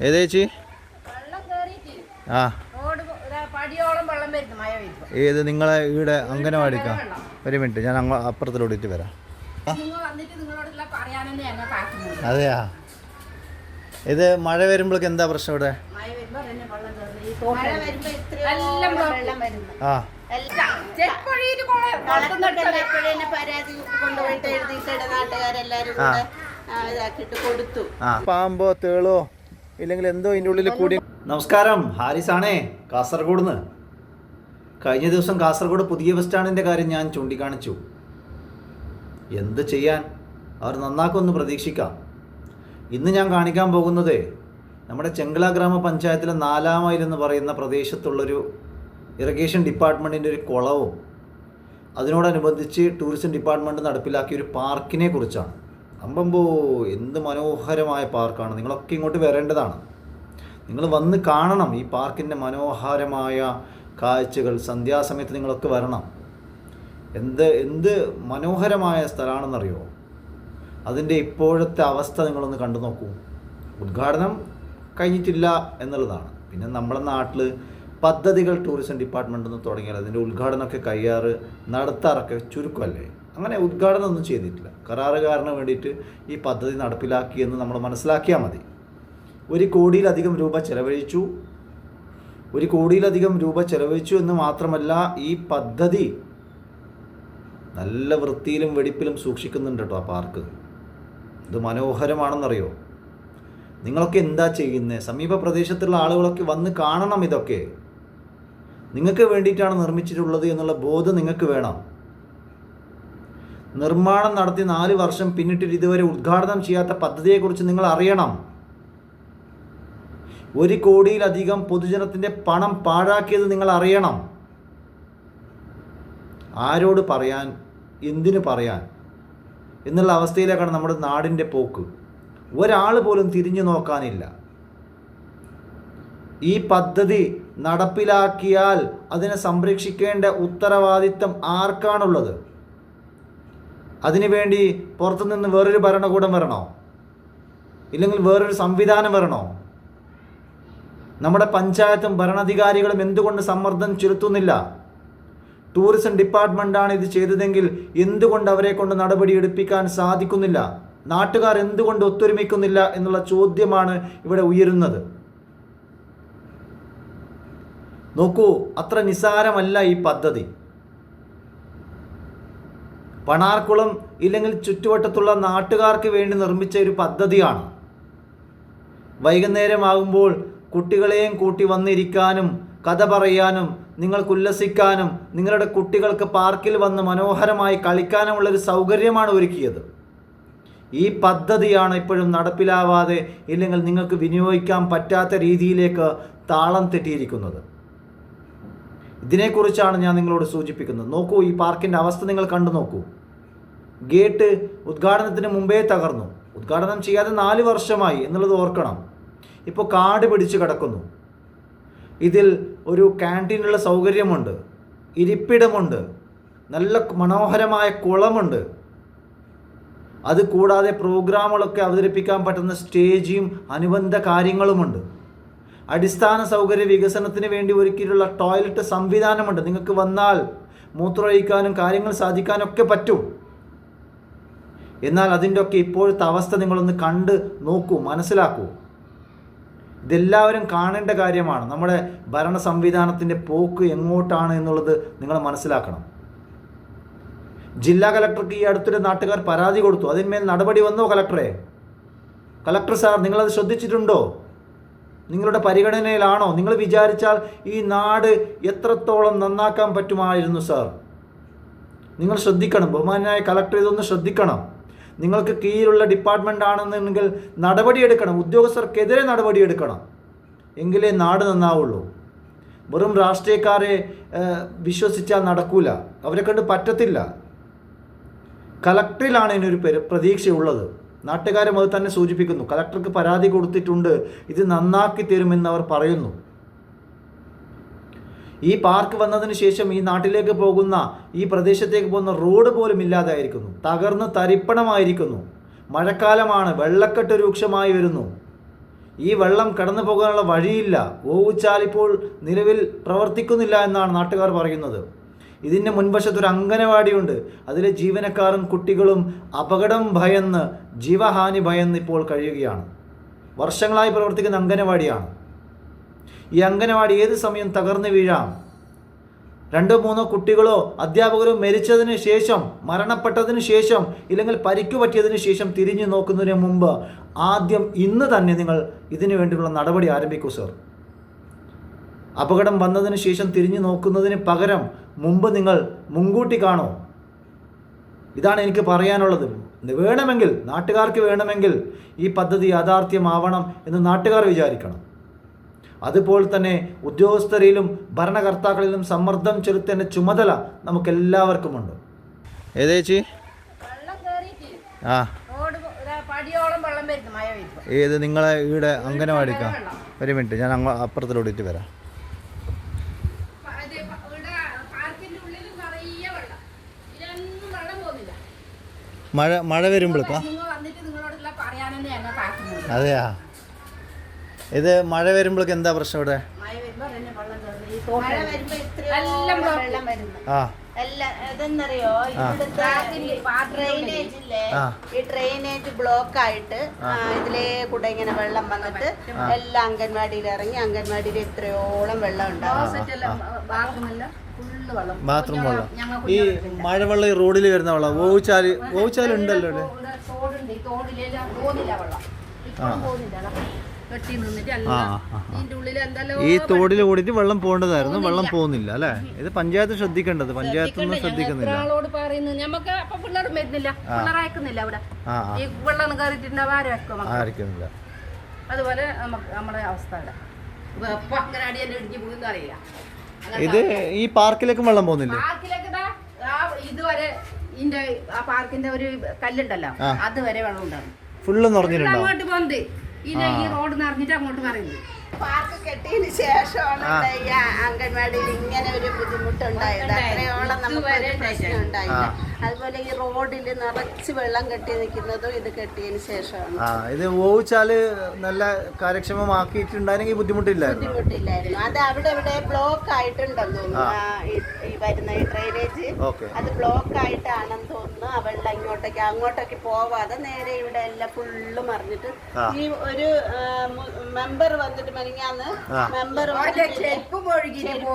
ഏതാ ചേച്ചി? ആ. ഏത് നിങ്ങളെ ഇവിടെ അംഗനവാടിക്കാ? ഒരു മിനിറ്റ് ഞാൻ അങ്ങ് അപ്പുറത്തിലോടിയിട്ട് വരാം. നിങ്ങൾ വന്നിട്ട് നിങ്ങളോടുള്ള പറയാനെന്ന് കാട്ടുന്നത് അതെയാ? ഇത് മഴ വരുമ്പോഴേക്ക് എന്താ പ്രശ്നം ഇവിടെ? ആ. പാമ്പോ തേളോ? ഇല്ലെങ്കിൽ എന്തോ ഇതിന്റെ ഉള്ളിൽ കൂടി നമസ്കാരം ഹാരിസാണേ കാസർഗോഡ് നിന്ന് കഴിഞ്ഞ ദിവസം കാസർഗോഡ് പുതിയ ബസ് സ്റ്റാൻഡിന്റെ കാര്യം ഞാൻ ചൂണ്ടിക്കാണിച്ചു. എന്ത് ചെയ്യാൻ? അവർ നന്നാക്കുമെന്ന് പ്രതീക്ഷിക്കാം. ഇന്ന് ഞാൻ കാണിക്കാൻ പോകുന്നത് നമ്മുടെ ചെങ്കള ഗ്രാമപഞ്ചായത്തിലെ നാലാം മൈൽ എന്ന് പറയുന്ന പ്രദേശത്തുള്ളൊരു ഇറിഗേഷൻ ഡിപ്പാർട്ട്മെന്റിന്റെ ഒരു കുളവും അതിനോടനുബന്ധിച്ച് ടൂറിസം ഡിപ്പാർട്ട്മെന്റ് നടപ്പിലാക്കിയ ഒരു പാർക്കിനെ കുറിച്ചാണ്. അമ്പമ്പോ എന്ത് മനോഹരമായ പാർക്കാണ്. നിങ്ങളൊക്കെ ഇങ്ങോട്ട് വരേണ്ടതാണ്. നിങ്ങൾ വന്ന് കാണണം ഈ പാർക്കിന്റെ മനോഹരമായ കാഴ്ചകൾ സന്ധ്യാസമയത്ത് നിങ്ങളൊക്കെ വരണം. എന്ത് എന്ത് മനോഹരമായ സ്ഥലമാണെന്നറിയോ? അതിന്റെ ഇപ്പോഴത്തെ അവസ്ഥ നിങ്ങളൊന്ന് കണ്ടു നോക്കൂ. ഉദ്ഘാടനം കഴിഞ്ഞിട്ടില്ല എന്നുള്ളതാണ്. പിന്നെ നമ്മുടെ നാട്ടിൽ പദ്ധതികൾ ടൂറിസം ഡിപ്പാർട്ട്മെന്റിൽ നിന്ന് തുടങ്ങിയാൽ അതിന്റെ ഉദ്ഘാടനമൊക്കെ കയ്യാറ് നടത്താറൊക്കെ ചുരുക്കമല്ലേ? അങ്ങനെ ഉദ്ഘാടനം ഒന്നും ചെയ്തിട്ടില്ല. കരാറുകാരന് വേണ്ടിയിട്ട് ഈ പദ്ധതി നടപ്പിലാക്കി എന്ന് നമ്മൾ മനസ്സിലാക്കിയാൽ മതി. ഒരു കോടിയിലധികം രൂപ ചെലവഴിച്ചു. ഒരു കോടിയിലധികം രൂപ ചെലവഴിച്ചു എന്ന് മാത്രമല്ല ഈ പദ്ധതി നല്ല വൃത്തിയിലും വെടിപ്പിലും സൂക്ഷിക്കുന്നുണ്ട് കേട്ടോ ആ പാർക്ക്. ഇത് മനോഹരമാണെന്നറിയോ? നിങ്ങളൊക്കെ എന്താ ചെയ്യുന്നത് സമീപ പ്രദേശത്തുള്ള ആളുകളൊക്കെ വന്ന് കാണണം ഇതൊക്കെ. നിങ്ങൾക്ക് വേണ്ടിയിട്ടാണ് നിർമ്മിച്ചിട്ടുള്ളത് എന്നുള്ള ബോധം നിങ്ങൾക്ക് വേണം. നിർമ്മാണം നടത്തി നാല് വർഷം പിന്നിട്ടിട്ട് ഇതുവരെ ഉദ്ഘാടനം ചെയ്യാത്ത പദ്ധതിയെക്കുറിച്ച് നിങ്ങൾ അറിയണം. ഒരു കോടിയിലധികം പൊതുജനത്തിന്റെ പണം പാഴാക്കിയത് നിങ്ങൾ അറിയണം. ആരോട് പറയാൻ എന്തിനു പറയാൻ? എന്നുള്ള അവസ്ഥയിലേക്കാണ് നമ്മുടെ നാടിന്റെ പോക്ക്. ഒരാൾ പോലും തിരിഞ്ഞു നോക്കാനില്ല. ഈ പദ്ധതി നടപ്പിലാക്കിയാൽ അതിനെ സംരക്ഷിക്കേണ്ട ഉത്തരവാദിത്തം ആർക്കാണുള്ളത്? അതിനുവേണ്ടി പുറത്തുനിന്ന് വേറൊരു ഭരണകൂടം വരണോ? ഇല്ലെങ്കിൽ വേറൊരു സംവിധാനം വരണോ? നമ്മുടെ പഞ്ചായത്തും ഭരണാധികാരികളും എന്തുകൊണ്ട് സമ്മർദ്ദം ചെലുത്തുന്നില്ല? ടൂറിസം ഡിപ്പാർട്ട്മെന്റാണ് ഇത് ചെയ്തതെങ്കിൽ എന്തുകൊണ്ട് അവരെ കൊണ്ട് നടപടി എടുപ്പിക്കാൻ സാധിക്കുന്നില്ല? നാട്ടുകാർ എന്തുകൊണ്ട് ഒത്തൊരുമിക്കുന്നില്ല എന്നുള്ള ചോദ്യമാണ് ഇവിടെ ഉയരുന്നത്. നോക്കൂ അത്ര നിസാരമല്ല ഈ പദ്ധതി. പണാർക്കുളം ഇല്ലെങ്കിൽ ചുറ്റുവട്ടത്തുള്ള നാട്ടുകാർക്ക് വേണ്ടി നിർമ്മിച്ച ഒരു പദ്ധതിയാണ്. വൈകുന്നേരമാകുമ്പോൾ കുട്ടികളെയും കൂട്ടി വന്നിരിക്കാനും കഥ പറയാനും നിങ്ങൾക്ക് ഉല്ലസിക്കാനും നിങ്ങളുടെ കുട്ടികൾക്ക് പാർക്കിൽ വന്ന് മനോഹരമായി കളിക്കാനുമുള്ള ഒരു സൗകര്യമാണ് ഒരുക്കിയത്. ഈ പദ്ധതിയാണ് ഇപ്പോഴും നടപ്പിലാവാതെ ഇല്ലെങ്കിൽ നിങ്ങൾക്ക് വിനിയോഗിക്കാൻ പറ്റാത്ത രീതിയിലേക്ക് താളം തെറ്റിയിരിക്കുന്നത്. ഇതിനെക്കുറിച്ചാണ് ഞാൻ നിങ്ങളോട് സൂചിപ്പിക്കുന്നത്. നോക്കൂ ഈ പാർക്കിന്റെ അവസ്ഥ നിങ്ങൾ കണ്ടു നോക്കൂ. ഗേറ്റ് ഉദ്ഘാടനത്തിന് മുമ്പേ തകർന്നു. ഉദ്ഘാടനം ചെയ്യാതെ നാല് വർഷമായി എന്നുള്ളത് ഓർക്കണം. ഇപ്പോൾ കാട് പിടിച്ച് കിടക്കുന്നു. ഇതിൽ ഒരു ക്യാന്റീനുള്ള സൗകര്യമുണ്ട്. ഇരിപ്പിടമുണ്ട്. നല്ല മനോഹരമായ കുളമുണ്ട്. അത് കൂടാതെ പ്രോഗ്രാമുകളൊക്കെ അവതരിപ്പിക്കാൻ പറ്റുന്ന സ്റ്റേജും അനുബന്ധ കാര്യങ്ങളുമുണ്ട്. അടിസ്ഥാന സൗകര്യ വികസനത്തിന് വേണ്ടി ഒരുക്കിയിട്ടുള്ള ടോയ്ലറ്റ് സംവിധാനമുണ്ട്. നിങ്ങൾക്ക് വന്നാൽ മൂത്രമൊഴിക്കാനും കാര്യങ്ങൾ സാധിക്കാനൊക്കെ പറ്റും. എന്നാൽ അതിന്റെ ഒക്കെ ഇപ്പോഴത്തെ അവസ്ഥ നിങ്ങളൊന്ന് കണ്ട് നോക്കൂ മനസ്സിലാക്കൂ. ഇതെല്ലാവരും കാണേണ്ട കാര്യമാണ്. നമ്മുടെ ഭരണ സംവിധാനത്തിന്റെ പോക്ക് എങ്ങോട്ടാണ് എന്നുള്ളത് നിങ്ങൾ മനസ്സിലാക്കണം. ജില്ലാ കലക്ടർക്ക് ഈ അടുത്തൊരു നാട്ടുകാർ പരാതി കൊടുത്തു. അതിന്മേൽ നടപടി വന്നോ കലക്ടറെ? കലക്ടർ സാർ നിങ്ങളത് ശ്രദ്ധിച്ചിട്ടുണ്ടോ? നിങ്ങളുടെ പരിഗണനയിലാണോ? നിങ്ങൾ വിചാരിച്ചാൽ ഈ നാട് എത്രത്തോളം നന്നാക്കാൻ പറ്റുമായിരുന്നു സാർ? നിങ്ങൾ ശ്രദ്ധിക്കണം. ബഹുമാനായ കളക്ടർ ഇതൊന്ന് ശ്രദ്ധിക്കണം. നിങ്ങൾക്ക് കീഴിലുള്ള ഡിപ്പാർട്ട്മെന്റ് ആണെന്നുണ്ടെങ്കിൽ നടപടിയെടുക്കണം. ഉദ്യോഗസ്ഥർക്കെതിരെ നടപടിയെടുക്കണം. എങ്കിലേ നാട് നന്നാവുള്ളൂ. വെറും രാഷ്ട്രീയക്കാരെ വിശ്വസിച്ചാൽ നടക്കൂല. അവരെ കണ്ട് പറ്റത്തില്ല. കളക്ടറിലാണ് ഇതിനൊരു പെരു പ്രതീക്ഷയുള്ളത്. നാട്ടുകാരും അത് തന്നെ സൂചിപ്പിക്കുന്നു. കലക്ടർക്ക് പരാതി കൊടുത്തിട്ടുണ്ട്. ഇത് നന്നാക്കി തരുമെന്ന് അവർ പറയുന്നു. ഈ പാർക്ക് വന്നതിന് ശേഷം ഈ നാട്ടിലേക്ക് പോകുന്ന ഈ പ്രദേശത്തേക്ക് പോകുന്ന റോഡ് പോലും ഇല്ലാതായിരിക്കുന്നു. തകർന്ന് തരിപ്പണമായിരിക്കുന്നു. മഴക്കാലമാണ്. വെള്ളക്കെട്ട് രൂക്ഷമായി വരുന്നു. ഈ വെള്ളം കടന്നു പോകാനുള്ള വഴിയില്ല. ഓവുച്ചാൽ ഇപ്പോൾ നിലവിൽ പ്രവർത്തിക്കുന്നില്ല എന്നാണ് നാട്ടുകാർ പറയുന്നത്. ഇതിന്റെ മുൻവശത്ത് ഒരു അംഗനവാടിയുണ്ട്. അതിലെ ജീവനക്കാരും കുട്ടികളും അപകടം ഭയന്ന് ജീവഹാനി ഭയന്ന് ഇപ്പോൾ കഴിയുകയാണ്. വർഷങ്ങളായി പ്രവർത്തിക്കുന്ന അംഗനവാടിയാണ്. ഈ അംഗനവാടി ഏത് സമയം തകർന്നു വീഴാം? രണ്ടോ മൂന്നോ കുട്ടികളോ അധ്യാപകരോ മരിച്ചതിന് ശേഷം മരണപ്പെട്ടതിന് ശേഷം ഇല്ലെങ്കിൽ പരിക്കു പറ്റിയതിന് ശേഷം തിരിഞ്ഞു നോക്കുന്നതിന് മുമ്പ് ആദ്യം ഇന്ന് തന്നെ നിങ്ങൾ ഇതിനു വേണ്ടിയുള്ള നടപടി ആരംഭിക്കൂ സർ. അപകടം വന്നതിന് ശേഷം തിരിഞ്ഞു നോക്കുന്നതിന് പകരം മുമ്പ് നിങ്ങൾ മുൻകൂട്ടി കാണോ? ഇതാണ് എനിക്ക് പറയാനുള്ളത്. വേണമെങ്കിൽ നാട്ടുകാർക്ക് വേണമെങ്കിൽ ഈ പദ്ധതി യാഥാർത്ഥ്യമാവണം എന്ന് നാട്ടുകാർ വിചാരിക്കണം. അതുപോലെ തന്നെ ഉദ്യോഗസ്ഥരിലും ഭരണകർത്താക്കളിലും സമ്മർദ്ദം ചെലുത്തേണ്ട ചുമതല നമുക്കെല്ലാവർക്കുമുണ്ട്. ഏതേച്ചി വെള്ളം കേറിയിട്ട് ആ. ഏത് നിങ്ങളെ ഇവിടെ അംഗനവാടിക്കാം? ഒരു മിനിറ്റ് ഞാൻ അപ്പുറത്തിലോടിയിട്ട് അപ്പുറത്തിലോട്ടിട്ട് വരാം ഇത് ഇവിടെ പാർക്കിന്റെ ഉള്ളിൽ നിറയെ വെള്ളം ഇതിലൊന്നും വെള്ളം പോകുന്നില്ല മഴ മഴ വരുമ്പോഴേക്കാ അതെയാ? ഇത് മഴ വരുമ്പോഴേക്ക് എന്താ പ്രശ്നം ഇവിടെ? മഴ വരുമ്പോ വെള്ളം കയറി ഈ മഴ തോട്ടിൽ വരുമ്പോ എല്ലാം ഇത്രയും ബ്ലോക്ക്. വെള്ളം വരുന്നു ആ. ഇതെന്നറിയോ ഈ ഡ്രെയിനേജ് ബ്ലോക്ക് ആയിട്ട് ഇതിലേ കൂടെ ഇങ്ങനെ വെള്ളം വന്നിട്ട് എല്ലാം അംഗൻവാടിയിൽ ഇറങ്ങി അംഗൻവാടിയിൽ എത്രയോളം വെള്ളം ഉണ്ടാവും. ബാത്റൂം വെള്ളം ഈ മഴവെള്ളം ഈ റോഡിൽ വരുന്ന വെള്ളം ഓവുച്ചാൽ ഓവുച്ചാൽ ഉണ്ടല്ലോ ഇവിടെ. ഈ തോടിൽ കൂടിയിട്ട് വെള്ളം. പോകേണ്ടതായിരുന്നു. വെള്ളം പോകുന്നില്ല അല്ലെ? ഇത് പഞ്ചായത്ത് ശ്രദ്ധിക്കേണ്ടത്. പഞ്ചായത്തൊന്നും ശ്രദ്ധിക്കുന്നില്ല. പറയുന്നത് നമുക്ക് അപ്പൊ വരുന്നില്ല. ഈ വെള്ളം കയറിയിട്ടുണ്ടാവും അതുപോലെ നമ്മുടെ അവസ്ഥ ഇവിടെ ഇപ്പൊ അങ്ങനെ അടിയന്റെ ഇടിഞ്ഞു പോകുന്ന അറിയില്ല ഇത് ഈ പാർക്കിലേക്ക് വെള്ളം പോകുന്നില്ലേ? പാർക്കിലേക്ക് ഇതുവരെ ഇതിന്റെ ആ പാർക്കിന്റെ ഒരു കല്ലുണ്ടല്ലോ. അതുവരെ വെള്ളം ഉണ്ടാവും. ഫുള്ള് അങ്ങോട്ട് പോകുന്നത് ഈ റോഡ് നിറഞ്ഞിട്ട് അങ്ങോട്ട് പറയുന്നത്. പാർക്ക് കെട്ടിയതിന് ശേഷമാണ് അംഗൻവാടിയിൽ ഇങ്ങനെ ഒരു ബുദ്ധിമുട്ടുണ്ടായത്. അത്രയോളം നമുക്ക് ഒരു പ്രശ്നം ഉണ്ടായില്ല. അതുപോലെ ഈ റോഡിൽ നിറച്ച് വെള്ളം കെട്ടി നിൽക്കുന്നതും ഇത് കെട്ടിയതിന് ശേഷമാണ്. ആ ഇത് ഓവുച്ചാൽ നല്ല കാര്യക്ഷമമാക്കിയിട്ടുണ്ടായിരുന്നെങ്കിൽ ബുദ്ധിമുട്ടില്ലായിരുന്നു. ബുദ്ധിമുട്ടില്ലായിരുന്നു. അത് അവിടെ ഇവിടെ ബ്ലോക്ക് ആയിട്ടുണ്ടെന്ന് തോന്നുന്നു. ആ, ഈ- ഈ വരുന്ന ഈ ഡ്രെയിനേജ് ഓക്കെ. അത് ബ്ലോക്ക് ആയിട്ടാണെന്ന് തോന്നുന്നു. ആ വെള്ളം ഇങ്ങോട്ടേക്ക് അങ്ങോട്ടേക്ക് പോവാതെ നേരെ ഇവിടെ എല്ലാം ഫുള്ള് മറിഞ്ഞിട്ട്. ആ. ഈ ഒരു മെമ്പർ വന്നിട്ട് മെനിങ്ങാന്ന് ആ. മെമ്പർ ചെരുപ്പ് ഒഴുകിയിട്ട്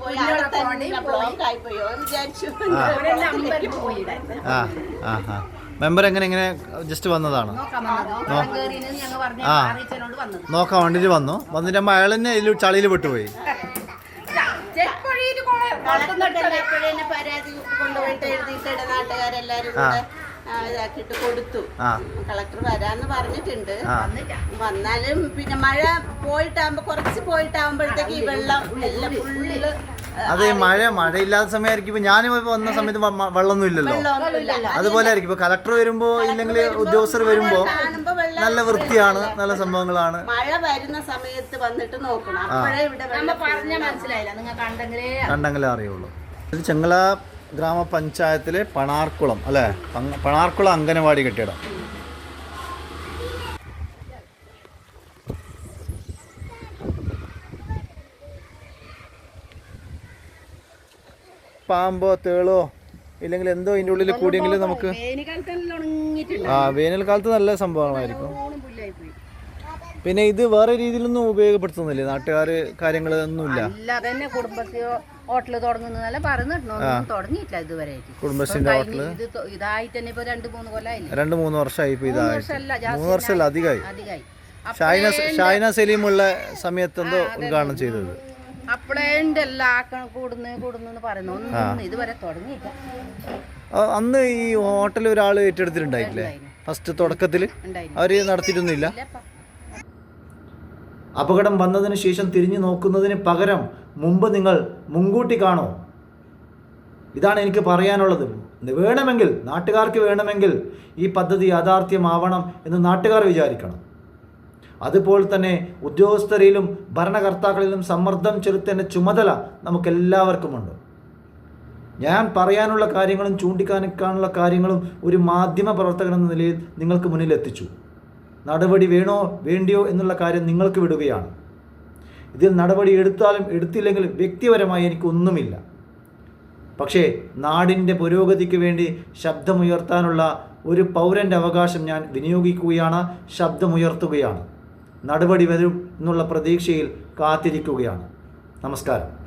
പോയി. അവിടെ തന്നെ ബ്ലോക്ക് ആയി പോയോ. എന്ന് വിചാരിച്ചു. ആ ആ ആ. മെമ്പർ എങ്ങനെ എങ്ങനെ ജസ്റ്റ് വന്നതാണ്? ആ. നോക്കാം വണ്ടിയിൽ നോക്കാൻ വന്നു. വന്നിട്ട് അമ്മ അയാൾ തന്നെ ഇതിൽ ചളിയിൽ പെട്ടുപോയി. കൊടുത്തു. കളക്ടർ വരാന്ന് പറഞ്ഞിട്ടുണ്ട്. വന്നാലും പിന്നെ മഴ പോയിട്ടാകുമ്പോ കുറച്ച് പോയിട്ടാകുമ്പോഴത്തേക്ക് ഈ വെള്ളം എല്ലാം ഫുള്ള് അതെ മഴ മഴയില്ലാത്ത സമയമായിരിക്കും. ഇപ്പൊ ഞാനും ഇപ്പൊ വന്ന സമയത്ത് വെള്ളമൊന്നും ഇല്ലല്ലോ. അതുപോലെ ആയിരിക്കും ഇപ്പൊ കളക്ടർ വരുമ്പോ ഇല്ലെങ്കിൽ ഉദ്യോഗസ്ഥർ വരുമ്പോ നല്ല വൃത്തിയാണ് നല്ല സംഭവങ്ങളാണ്. മഴ വരുന്ന സമയത്ത് വന്നിട്ട് നോക്കണം. മനസ്സിലായില്ല. നിങ്ങൾ കണ്ടെങ്കിലേ അറിയുള്ളൂ. ഇത് ചെങ്ങള ഗ്രാമപഞ്ചായത്തിലെ പണാർക്കുളം അല്ലെ? പണാർക്കുളം അംഗനവാടി കെട്ടിടം. പാമ്പോ തേളോ ഇല്ലെങ്കിൽ എന്തോ ഇതിന്റെ ഉള്ളിൽ കൂടിയെങ്കിലും നമുക്ക് ആ വേനൽക്കാലത്ത് നല്ല സംഭവങ്ങളായിരിക്കും. പിന്നെ ഇത് വേറെ രീതിയിലൊന്നും ഉപയോഗപ്പെടുത്തുന്നില്ലേ? നാട്ടുകാർ കാര്യങ്ങൾ ഒന്നുമില്ല. അല്ലാതെ തന്നെ കുടുംബശ്രീ ഹോട്ടൽ തുടങ്ങിയിട്ടില്ല ഇതുവരെ. ഹോട്ടൽ ഇത് തൊ- ഇതായിട്ട് തന്നെ ഇപ്പൊ രണ്ട് മൂന്ന് കൊല്ലായില്ലേ? രണ്ട് മൂന്ന് വർഷമായി ഇപ്പൊ ഇതായി മൂന്ന് വർഷമല്ല അധികമായി. ഷൈന സലീമുള്ള സമയത്ത് എന്തോ ഉദ്ഘാടനം ചെയ്തത്. അപ്പളേണ്ട് എല്ലാം ആക്കണം കൂടുന്നു കൂടുന്നു പറയുന്നു. ഒന്നും ഇതുവരെ തുടങ്ങിയില്ല. അന്ന് ഈ ഹോട്ടൽ ഒരാൾ ഏറ്റെടുത്തിട്ടുണ്ടായിട്ടില്ലേ? ഫസ്റ്റ് തുടക്കത്തിൽ അവർ അവർ നടത്തിയിട്ടൊന്നുമില്ല. അപകടം വന്നതിന് ശേഷം തിരിഞ്ഞു നോക്കുന്നതിന് പകരം മുമ്പ് നിങ്ങൾ മുൻകൂട്ടി കാണോ? ഇതാണ് എനിക്ക് പറയാനുള്ളത്. വേണമെങ്കിൽ നാട്ടുകാർക്ക് വേണമെങ്കിൽ ഈ പദ്ധതി യാഥാർത്ഥ്യമാവണം എന്ന് നാട്ടുകാർ വിചാരിക്കണം. അതുപോലെ തന്നെ ഉദ്യോഗസ്ഥരിലും ഭരണകർത്താക്കളിലും സമ്മർദ്ദം ചെലുത്തേണ്ട ചുമതല നമുക്കെല്ലാവർക്കുമുണ്ട്. ഞാൻ പറയാനുള്ള കാര്യങ്ങളും ചൂണ്ടിക്കാണിക്കാനുള്ള കാര്യങ്ങളും ഒരു മാധ്യമ പ്രവർത്തകൻ എന്ന നിലയിൽ നിങ്ങൾക്ക് മുന്നിൽ എത്തിച്ചു. നടപടി വേണോ വേണ്ടിയോ എന്നുള്ള കാര്യം നിങ്ങൾക്ക് വിടുകയാണ്. ഇതിൽ നടപടി എടുത്താലും എടുത്തില്ലെങ്കിലും വ്യക്തിപരമായി എനിക്കൊന്നുമില്ല പക്ഷേ നാടിന്റെ പുരോഗതിക്ക് വേണ്ടി ശബ്ദമുയർത്താനുള്ള ഒരു പൗരന്റെ അവകാശം ഞാൻ വിനിയോഗിക്കുകയാണ് ശബ്ദമുയർത്തുകയാണ്. നടപടി വരും എന്നുള്ള പ്രതീക്ഷയിൽ കാത്തിരിക്കുകയാണ്. നമസ്കാരം.